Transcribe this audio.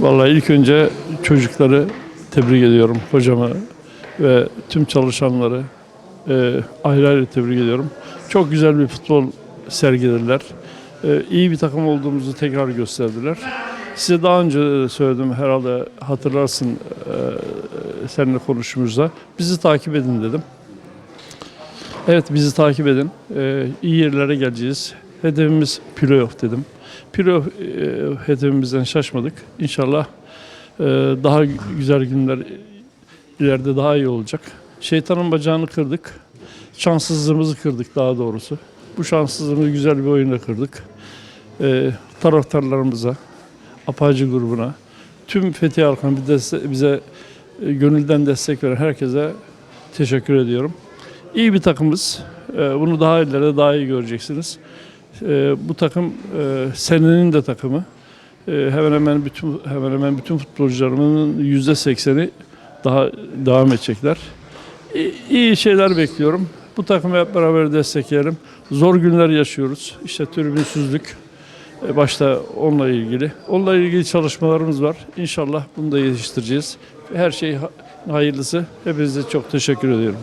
Vallahi ilk önce çocukları tebrik ediyorum, hocamı ve tüm çalışanları e, ayrı ayrı tebrik ediyorum. Çok güzel bir futbol sergilediler. E, iyi bir takım olduğumuzu tekrar gösterdiler. Size daha önce söyledim herhalde hatırlarsın e, seninle konuşmamızda. Bizi takip edin dedim. Evet bizi takip edin. E, iyi yerlere geleceğiz. Hedefimiz playoff dedim. Playoff e, hedefimizden şaşmadık. İnşallah e, daha güzel günler ileride daha iyi olacak. Şeytanın bacağını kırdık. Şanssızlığımızı kırdık daha doğrusu. Bu şanssızlığımızı güzel bir oyunda kırdık. E, taraftarlarımıza, Apacı grubuna, tüm Fethi Arkan bize, e, gönülden destek veren herkese teşekkür ediyorum. İyi bir takımız. E, bunu daha ileride daha iyi göreceksiniz. E, bu takım e, senenin de takımı. E, hemen hemen bütün hemen hemen bütün futbolcularımın yüzde sekseni daha devam edecekler. İyi, iyi şeyler bekliyorum. Bu takımı hep beraber destekleyelim. Zor günler yaşıyoruz. İşte tribünsüzlük e, başta onunla ilgili. Onunla ilgili çalışmalarımız var. İnşallah bunu da yetiştireceğiz. Her şey ha- hayırlısı. Hepinize çok teşekkür ediyorum.